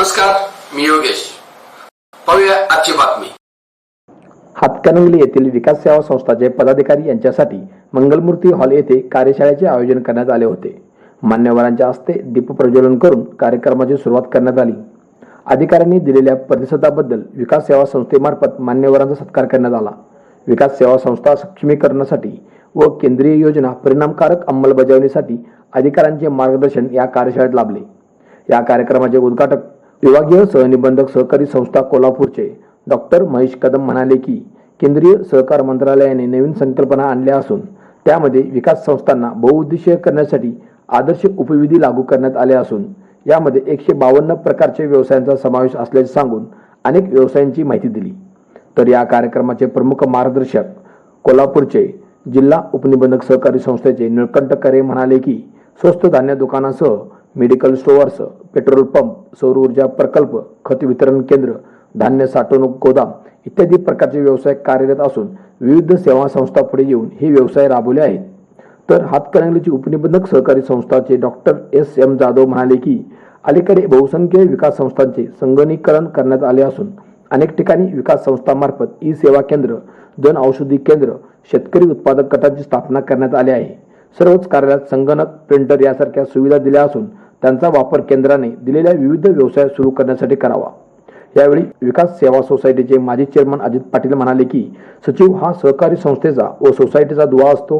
नमस्कार मी योगेश. पाहूया आजची बातमी. हातकणंगले येथील विकास सेवा संस्थाचे पदाधिकारी यांच्यासाठी मंगलमूर्ती हॉल येथे कार्यशाळेचे आयोजन करण्यात आले होते. मान्यवरांच्या हस्ते दीप प्रज्वलन करून कार्यक्रमाची सुरुवात करण्यात आली. अधिकाऱ्यांनी दिलेल्या प्रतिसादाबद्दल विकास सेवा संस्थेमार्फत मान्यवरांचा सत्कार करण्यात आला. विकास सेवा संस्था सक्षमीकरणासाठी व केंद्रीय योजना परिणामकारक अंमलबजावणीसाठी अधिकाऱ्यांचे मार्गदर्शन या कार्यशाळेत लाभले. या कार्यक्रमाचे उद्घाटक विभागीय सहनिबंधक सहकारी संस्था कोल्हापूरचे डॉक्टर महेश कदम म्हणाले की केंद्रीय सहकार मंत्रालयाने नवीन संकल्पना आणल्या असून त्यामध्ये विकास संस्थांना बहुउद्देशीय करण्यासाठी आदर्श उपविधी लागू करण्यात आल्या असून यामध्ये एकशे बावन्न प्रकारच्या व्यवसायांचा समावेश असल्याचे सांगून अनेक व्यवसायांची माहिती दिली. तर या कार्यक्रमाचे प्रमुख मार्गदर्शक कोल्हापूरचे जिल्हा उपनिबंधक सहकारी संस्थेचे निळकंठ करे म्हणाले की स्वस्त धान्य दुकानासह मेडिकल स्टोअर्स पेट्रोल पंप सौर ऊर्जा प्रकल्प खत वितरण केंद्र धान्य साठवणूक गोदाम इत्यादी प्रकारचे व्यवसाय कार्यरत असून विविध सेवा संस्था पुढे येऊन हे व्यवसाय राबवले आहेत. तर हातकणंगलेची उपनिबंधक सहकारी संस्थाचे डॉक्टर एस एम जाधव म्हणाले की अलीकडे बहुसंख्य विकास संस्थांचे संगणीकरण करण्यात आले असून अनेक ठिकाणी विकास संस्थांमार्फत ई सेवा केंद्र जन औषधी केंद्र शेतकरी उत्पादक गटाची स्थापना करण्यात आली आहे. सर्वच कार्यालयात संगणक प्रिंटर यासारख्या सुविधा दिल्या असून त्यांचा वापर केंद्राने दिलेल्या विविध व्यवसाय सुरू करण्यासाठी करावा. यावेळी विकास सेवा सोसायटीचे माजी चेअरमन अजित पाटील म्हणाले की सचिव हा सहकारी संस्थेचा व सोसायटीचा दुवा असतो.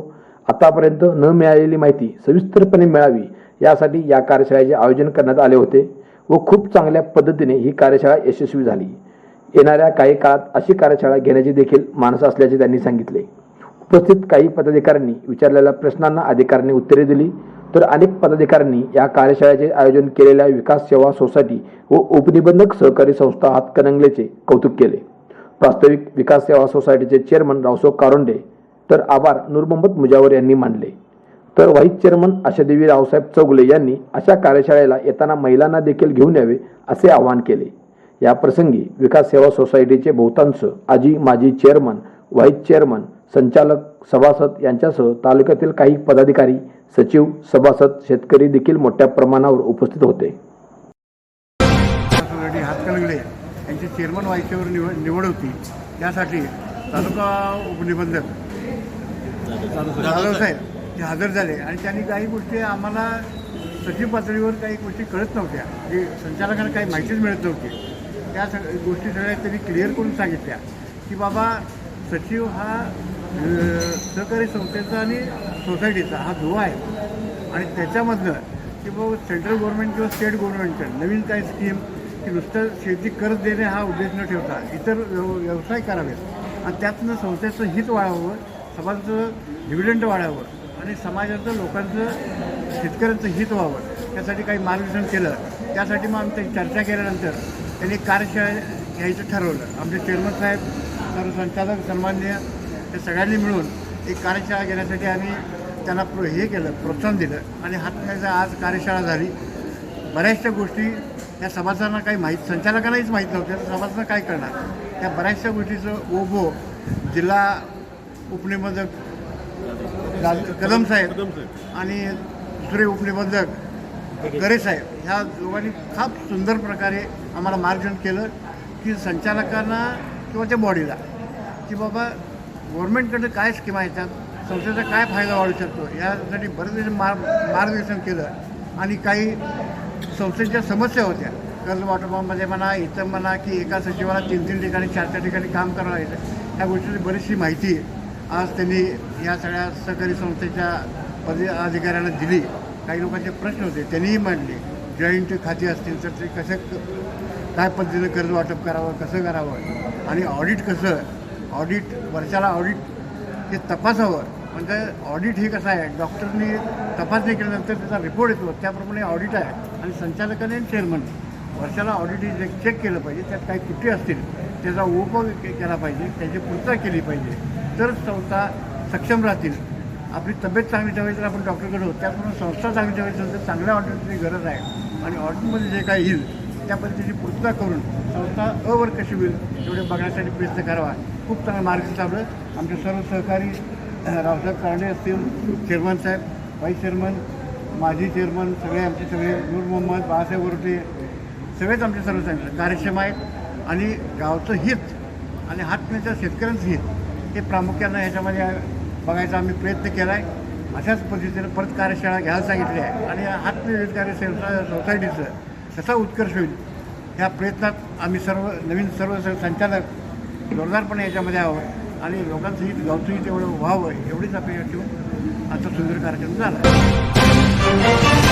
आतापर्यंत न मिळालेली माहिती सविस्तरपणे मिळावी यासाठी या कार्यशाळेचे आयोजन करण्यात आले होते व खूप चांगल्या पद्धतीने ही कार्यशाळा यशस्वी झाली. येणाऱ्या काही काळात अशी कार्यशाळा घेण्याची देखील मानस असल्याचे त्यांनी सांगितले. उपस्थित काही पदाधिकाऱ्यांनी विचारलेल्या प्रश्नांना अधिकाऱ्यांनी उत्तरे दिली. तर अनेक पदाधिकाऱ्यांनी या कार्यशाळेचे आयोजन केलेल्या विकास सेवा सोसायटी व उपनिबंधक सहकारी संस्था हातकणंगलेचे कौतुक केले. प्रास्ताविक विकास सेवा सोसायटीचे चेअरमन रावसाहेब कारोंडे तर आभार नूर मुजावर यांनी मानले. तर व्हाईस चेअरमन आशादेवी रावसाहेब चौगुले यांनी अशा कार्यशाळेला येताना महिलांना देखील घेऊन यावे असे आवाहन केले. या प्रसंगी विकास सेवा सोसायटीचे बहुतांश आजी माजी चेअरमन व्हाईस चेअरमन संचालक सभासद यांच्यासह तालुक्यातील काही पदाधिकारी सचिव सभासद शेतकरी देखील मोठ्या प्रमाणावर उपस्थित होते. हातकणंगले यांची चेअरमन व्हायच्यावर निवड निवड होती. त्यासाठी तालुका उपनिबंधक जाधव साहेब ते हजर झाले आणि त्यांनी काही गोष्टी आम्हाला सचिव पातळीवर काही गोष्टी कळत नव्हत्या. जे संचालकांना काही माहितीच मिळत नव्हती. त्या सग गोष्टी सगळ्या त्यांनी क्लिअर करून सांगितल्या की बाबा सचिव हा सहकारी संस्थेचा आणि सोसायटीचा हा दुवा आहे. आणि त्याच्यामधलं की बाबा सेंट्रल गव्हर्नमेंट किंवा स्टेट गव्हर्नमेंटच्या नवीन काही स्कीम की नुसतं शेती कर्ज देणे हा उद्देश न ठेवता इतर व्यव व्यवसाय करावेत. आणि त्यातनं संस्थेचं हित वाढावं समाजाचं डिव्हिडंड वाढावं आणि समाजाचं लोकांचं शेतकऱ्यांचं हित व्हावं. त्यासाठी काही मार्गदर्शन केलं. त्यासाठी मग आम्ही चर्चा केल्यानंतर त्यांनी कार्यशाळा घ्यायचं ठरवलं. आमचे चेअरमन साहेब सर्व संचालक सन्मान्य ते सगळ्यांनी मिळून एक कार्यशाळा घेण्यासाठी आम्ही त्यांना प्रो हे केलं प्रोत्साहन दिलं. आणि हातकणंगलेचं आज कार्यशाळा झाली. बऱ्याचशा गोष्टी त्या सभासदांना काही माहीत संचालकांनाहीच माहीत नव्हत्या. तर सभासदांना काय करणार? त्या बऱ्याचशा गोष्टीचं ओबो जिल्हा उपनिबंधक कदम साहेब आणि दुसरे उपनिबंधक करे साहेब ह्या दोघांनी फार सुंदर प्रकारे आम्हाला मार्गदर्शन केलं की संचालकांना किंवा त्या बॉडीला की बाबा गव्हर्नमेंटकडे काय स्कीमा येतात संस्थेचा काय फायदा वाढू शकतो? यासाठी बरेच मार मार्गदर्शन केलं आणि काही संस्थेच्या समस्या होत्या. कर्ज वाटपामध्ये म्हणा इथं म्हणा की एका सचिवाला तीन तीन ठिकाणी चार चार ठिकाणी काम करावं लागतं ह्या गोष्टीची बरीचशी माहिती आज त्यांनी या सगळ्या सहकारी संस्थेच्या पद अधिकाऱ्यांना दिली. काही लोकांचे प्रश्न होते. त्यांनीही मांडले. जॉईंट खाती असतील तर ते कसं काय पद्धतीनं कर्ज वाटप करावं कसं करावं आणि ऑडिट कसं ऑडिट वर्षाला ऑडिट हे तपासावं. म्हणजे ऑडिट हे कसं आहे? डॉक्टरनी तपासणी केल्यानंतर त्याचा रिपोर्ट येतो. त्याप्रमाणे ऑडिट आहे. आणि संचालकाने आणि चेअरमन वर्षाला ऑडिट हे चेक केलं पाहिजे त्यात काही त्रुटी असतील त्याचा उपयोग के- केला पाहिजे त्याची पूर्तता केली पाहिजे. तर संस्था सक्षम राहतील आपली तब्येत चांगली ठेवायची तर आपण डॉक्टरकडे होतो त्याप्रमाणे संस्था चांगली ठेवायची असेल तर चांगल्या ऑडिटची गरज आहे. आणि ऑडिटमध्ये जे काही येईल त्या पद्धतीची पूर्तता करून संस्था अवर कशी होईल तेवढे बघण्यासाठी प्रयत्न करावा. खूप चांगलं मार्ग चाललं आमचे सर्व सहकारी रावसाहेब कारणे असतील चेअरमन साहेब व्हाईस चेअरमन माजी चेअरमन सगळे आमचे सगळे नूर मोहम्मद बाळासाहेब वरटे सगळेच आमचे सर्व सांगितलं. कार्यक्षम आहेत आणि गावचं हित आणि हातमिळच्या शेतकऱ्यांचं हित हे प्रामुख्यानं ह्याच्यामध्ये बघायचा आम्ही प्रयत्न केला आहे अशाच पद्धतीनं परत कार्यशाळा घ्यायला सांगितली आहे. आणि हातमिळ कार्य सोसायटीचं कसा उत्कर्ष होईल. ह्या प्रयत्नात आम्ही सर्व नवीन सर्व संचालक जोरदारपणे याच्यामध्ये यावं. आणि लोकांचं हित गावचं हित एवढं व्हावं एवढीच अपेक्षा ठेवून आता सुंदर कार्यक्रम झाला.